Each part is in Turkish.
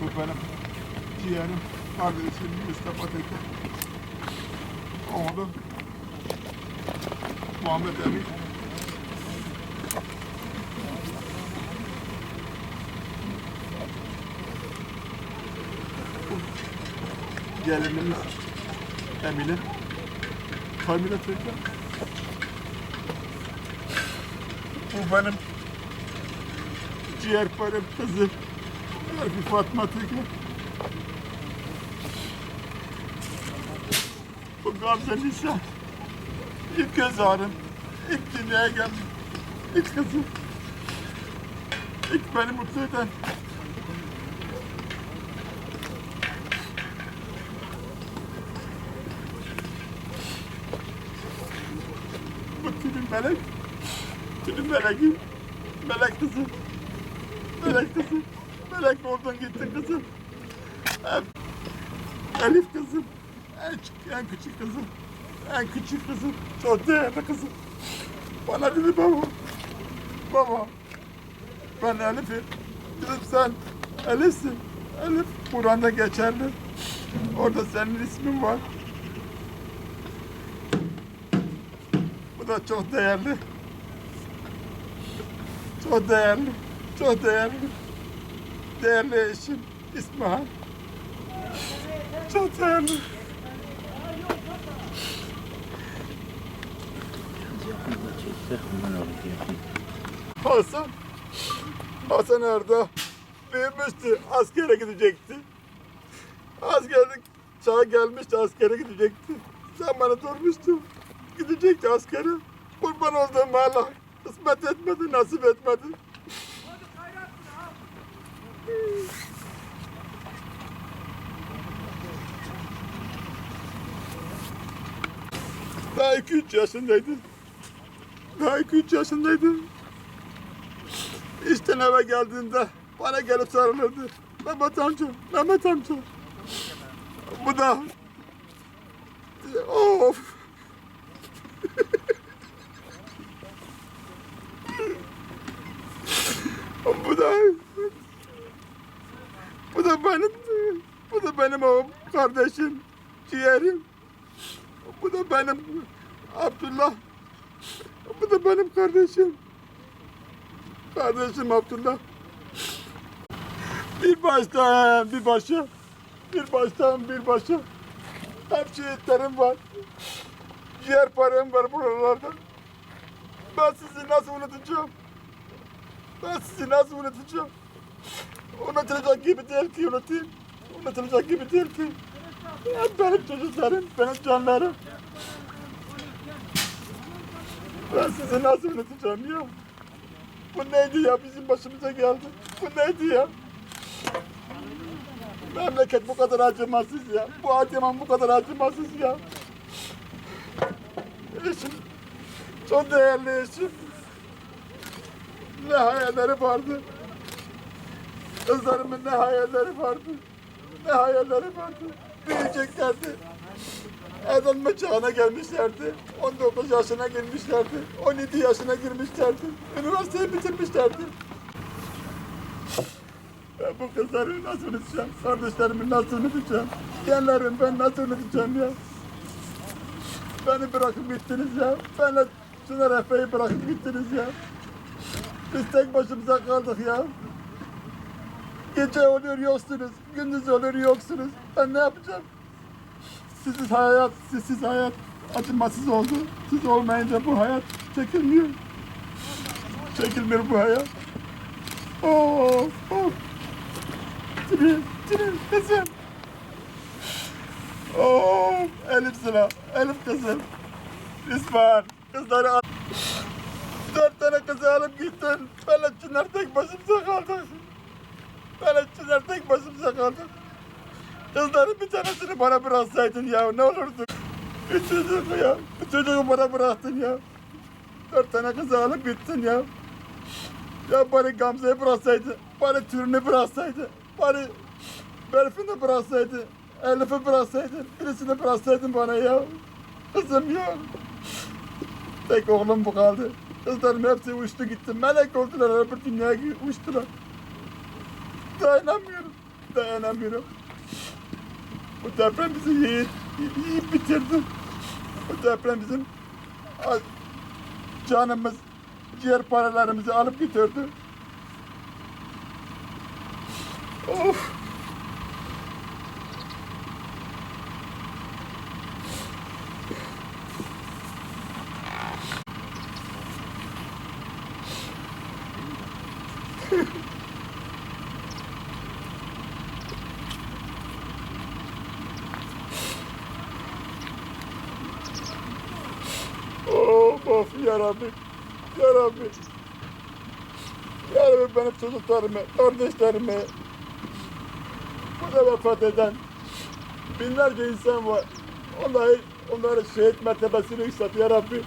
Bu benim ciğerim, kardeşim Mustafa Tekin. Oğlum Muhammed Emin. Gelinimiz Emine. Kamile Tekin. Bu benim ciğerparem kızım. Harbi Fatma Tekin. Bu Gamze Nisa. İlk göz ağrım. İlk dünyaya geldim. İlk kızım. İlk beni mutlu eden. Bu tülün melek. Tülün meleğim. Melek kızım. Melek kızım. Melek oradan gitti kızım. Elif kızım. En, en küçük kızım. En küçük kızım. Çok değerli kızım. Bana dedi baba. Baba. Ben Elif'im. Dedim sen Elif'sin. Elif Kur'an'da geçerli. Orada senin ismin var. Bu da çok değerli. Çok değerli. Çok değerli. Değerli eşim İsmail. Çok değerli. Hasan. Hasan Erda büyümüştü. Askere gidecekti. Askerlik çağı gelmişti. Askere gidecekti. Zamanı durmuştu. Gidecekti askere. Kurban olduğum Allah kısmet etmedi, nasip etmedi. Daha iki üç yaşındaydı. Daha iki üç yaşındaydı. İşten eve geldiğinde bana gelip sarılırdı. Mehmet amca, Mehmet amca. Bu da... Of! bu da... Bu da benim... Bu da benim o kardeşim, ciğerim. Bu da benim Abdullah. Bu da benim kardeşim. Kardeşim Abdullah. Bir baştan bir başa. Bir baştan bir başa. Hep şehitlerim var. Ciğer param var buralarda. Ben sizi nasıl unutacağım? Ben sizi nasıl unutacağım? Unutulacak gibi değil ki unutayım. Unutulacak gibi değil ki. Hep benim çocuklarım, benim canlarım. Ben sizi nasıl unutacağım ya? Bu neydi ya bizim başımıza geldi? Bu neydi ya? Memleket bu kadar acımasız ya. Bu Adıyaman bu kadar acımasız ya. Eşim, çok değerli eşim. Ne hayalleri vardı. Kızlarımın ne hayalleri vardı. Ne hayalleri vardı. Büyüyeceklerdi. Evlenme çağına gelmişlerdi. 19 yaşına girmişlerdi. 17 yaşına girmişlerdi. Üniversiteyi bitirmişlerdi. Ben bu kızları nasıl unutacağım? Kardeşlerimi nasıl unutacağım? Yeğenlerimi ben nasıl unutacağım ya? Beni bırakıp gittiniz ya. Benle Çınar Efe'yi bırakıp gittiniz ya. Biz tek başımıza kaldık ya. Gece oluyor yoksunuz, gündüz oluyor yoksunuz. Ben ne yapacağım? Sizsiz hayat, sizsiz hayat acımasız oldu. Siz olmayınca bu hayat çekilmiyor. Çekilmiyor bu hayat. Of, of. Tülin, Tülin kızım. Of, Elif sıra, Elif kızım. İsmail, kızları al. Dört tane kızı alıp gittin. Böyle Çınar tek başımıza kaldık. Böyle Çınar tek başımıza kaldık. Kızların bir tanesini bana bıraksaydın ya ne olurdu? Bir çocuğu ya, bir çocuğu bana bıraktın ya. Dört tane kızı alıp gittin ya. Ya bari Gamze'yi bıraksaydı, bari Türünü bıraksaydı, bari Berfin'i bıraksaydı, Elif'i bıraksaydın, birisini bıraksaydın bana ya. Kızım ya. Tek oğlum bu kaldı. Kızlarım hepsi uçtu gitti. Melek oldular, öbür dünyaya uçtular. Dayanamıyorum. Dayanamıyorum. Bu deprem bizi yiyip, yiyip bitirdi. Bu deprem bizim canımız, ciğer paralarımızı alıp götürdü. Of. Of of ya Rabbi. Ya Rabbi. Ya Rabbi benim çocuklarımı, kardeşlerimi burada vefat eden binlerce insan var. Onları, onları şehit mertebesine yükselt ya Rabbi.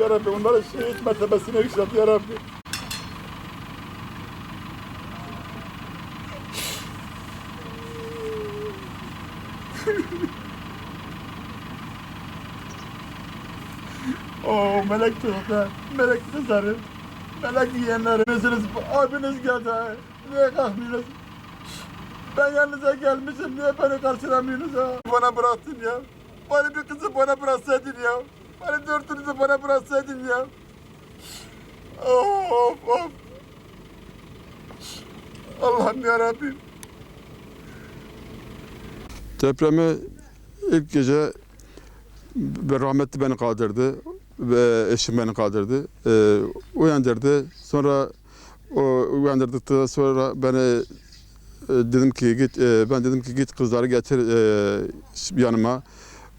Ya Rabbi onları şehit mertebesine yükselt ya Rabbi. Oo melek çocuklar, melek kızları, melek yiyenleri. Mesela abiniz geldi. Niye kalkmıyorsunuz? Ben yanınıza gelmişim, niye beni karşılamıyorsunuz? Bana bıraktın ya. Bana bir kızı bana bıraksaydın ya. Bana dörtünüzü bana bıraksaydın ya. Of of. Allah'ım yarabbim. Depremi ilk gece rahmetli beni kaldırdı ve eşim beni kaldırdı. Ee, uyandırdı. Sonra o uyandırdıktan sonra beni e, dedim ki git e, ben dedim ki git kızları getir e, yanıma.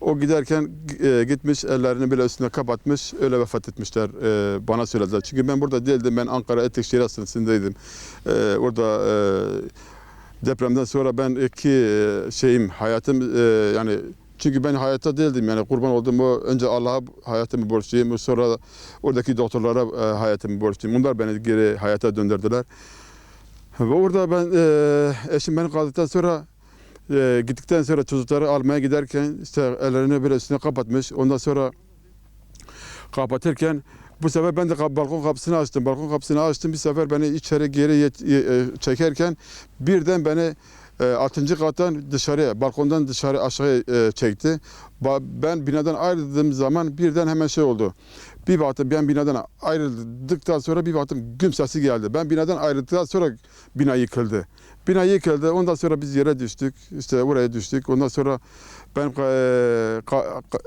O giderken e, gitmiş ellerini bile üstüne kapatmış öyle vefat etmişler e, bana söylediler. Çünkü ben burada değildim ben Ankara Etekşehir Hastanesi'ndeydim. E, orada e, depremden sonra ben iki e, şeyim hayatım e, yani çünkü ben hayatta değildim yani kurban olduğum o önce Allah'a hayatımı borçluyum sonra oradaki doktorlara e, hayatımı borçluyum. Bunlar beni geri hayata döndürdüler. Ve orada ben e, eşim beni kaldıktan sonra e, gittikten sonra çocukları almaya giderken işte ellerini böyle üstüne kapatmış. Ondan sonra kapatırken bu sefer ben de balkon kapısını açtım. Balkon kapısını açtım. Bir sefer beni içeri geri çekerken birden beni altıncı kattan dışarıya, balkondan dışarı aşağıya e, çekti. Ben binadan ayrıldığım zaman birden hemen şey oldu. Bir baktım ben binadan ayrıldıktan sonra bir baktım güm sesi geldi. Ben binadan ayrıldıktan sonra bina yıkıldı. Bina yıkıldı. Ondan sonra biz yere düştük. İşte oraya düştük. Ondan sonra ben e, ka- ka-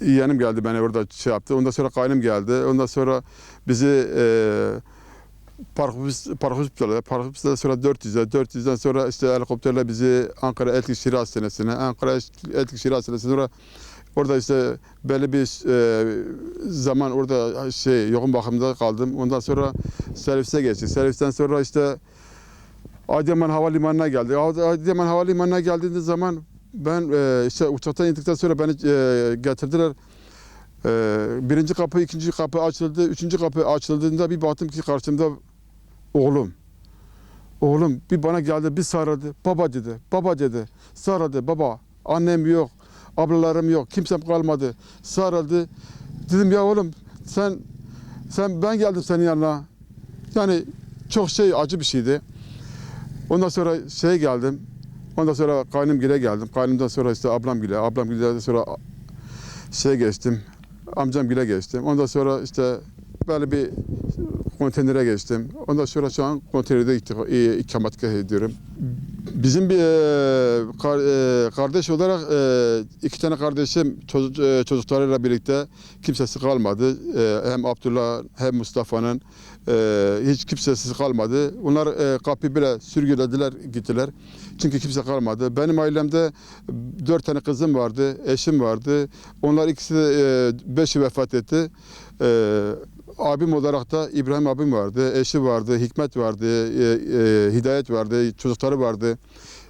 yeğenim geldi beni orada şey yaptı. Ondan sonra kaynım geldi. Ondan sonra bizi e, Park Park Hospital'a, Park Hospital'a sonra 400'e, 400'den sonra işte helikopterle bizi Ankara Eltikşehir Hastanesi'ne, Ankara Eltikşehir Hastanesi'ne sonra orada işte belli bir e, zaman orada şey yoğun bakımda kaldım. Ondan sonra servise geçtik. Servisten sonra işte Adıyaman Havalimanı'na geldik. Adıyaman Havalimanı'na geldiğimiz zaman ben e, işte uçaktan indikten sonra beni e, getirdiler. E, birinci kapı, ikinci kapı açıldı. Üçüncü kapı açıldığında bir baktım ki karşımda oğlum. Oğlum bir bana geldi, bir sarıldı. Baba dedi, baba dedi. Sarıldı, baba. Annem yok, ablalarım yok, kimsem kalmadı. Sarıldı. Dedim ya oğlum sen sen ben geldim senin yanına. Yani çok şey acı bir şeydi. Ondan sonra şey geldim. Ondan sonra kaynımgile geldim. Kaynımdan sonra işte ablamgile, ablamgileden sonra şey geçtim. Amcamgile geçtim. Ondan sonra işte böyle bir konteynere geçtim. Ondan sonra şu an konteynerde ikametgah ediyorum. Bizim bir e, kar- e, kardeş olarak e, iki tane kardeşim çocuk, e, çocuklarıyla birlikte kimsesi kalmadı. E, hem Abdullah hem Mustafa'nın e, hiç kimsesiz kalmadı. Onlar e, kapıyı bile sürgülediler gittiler. Çünkü kimse kalmadı. Benim ailemde dört tane kızım vardı, eşim vardı. Onlar ikisi de e, beşi vefat etti. E, abim olarak da İbrahim abim vardı, eşi vardı, Hikmet vardı, e, e, Hidayet vardı, çocukları vardı.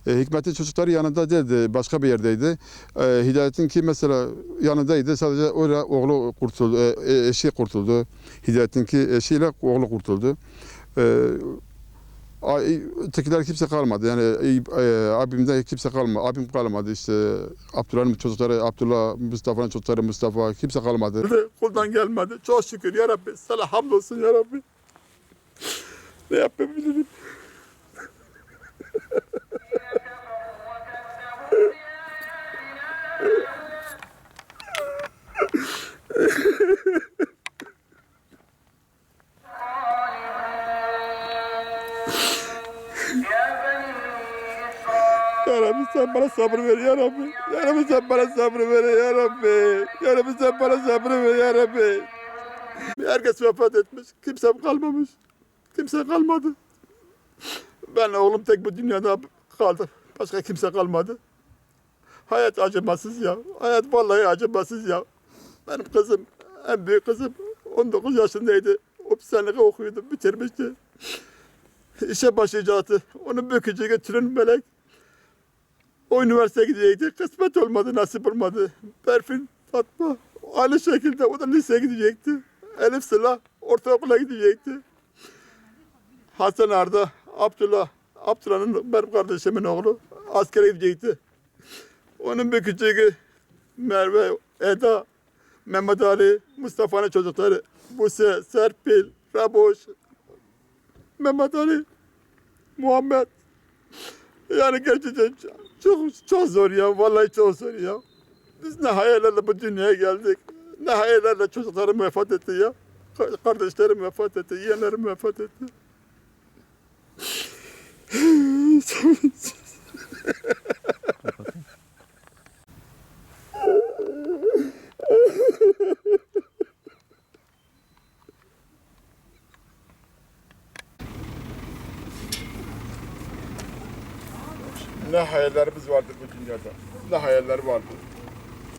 E, Hikmet'in çocukları yanında değildi, başka bir yerdeydi. E, Hidayet'in ki mesela yanındaydı, sadece orada oğlu kurtuldu, e, e, eşi kurtuldu. Hidayet'in ki eşiyle oğlu kurtuldu. E, ötekiler kimse kalmadı. Yani e, e, kimse kalmadı. Abim kalmadı işte. Abdullah'ın çocukları, Abdullah, Mustafa'nın çocukları, Mustafa kimse kalmadı. Kuldan gelmedi. Çok şükür ya Rabbi. Sana hamdolsun ya Rabbi. Ne yapabilirim? Sen bana sabır ver ya Rabbi. Ya Rabbi sen bana sabır ver ya Rabbi. Ya Rabbi sen bana sabır ver ya Rabbi. Herkes vefat etmiş. Kimsem kalmamış. Kimse kalmadı. Ben oğlum tek bu dünyada kaldı. Başka kimse kalmadı. Hayat acımasız ya. Hayat vallahi acımasız ya. Benim kızım, en büyük kızım 19 yaşındaydı. Hapishanede okuyordu, bitirmişti. İşe başlayacaktı. Onu bükücü götürün melek. O üniversiteye gidecekti. Kısmet olmadı, nasip olmadı. Berfin, Fatma. Aynı şekilde o da liseye gidecekti. Elif Sıla ortaokula gidecekti. Hasan Arda, Abdullah, Abdullah'ın benim kardeşimin oğlu askere gidecekti. Onun bir küçüğü Merve, Eda, Mehmet Ali, Mustafa'nın çocukları Buse, Serpil, Raboş, Mehmet Ali, Muhammed. Yani gerçekten çok, çok zor ya. Vallahi çok zor ya. Biz ne hayallerle bu dünyaya geldik. Ne hayallerle çocuklarım vefat etti ya. Ka- Kardeşlerim vefat etti, yeğenlerim vefat etti. Dünyada. Ne hayaller vardı.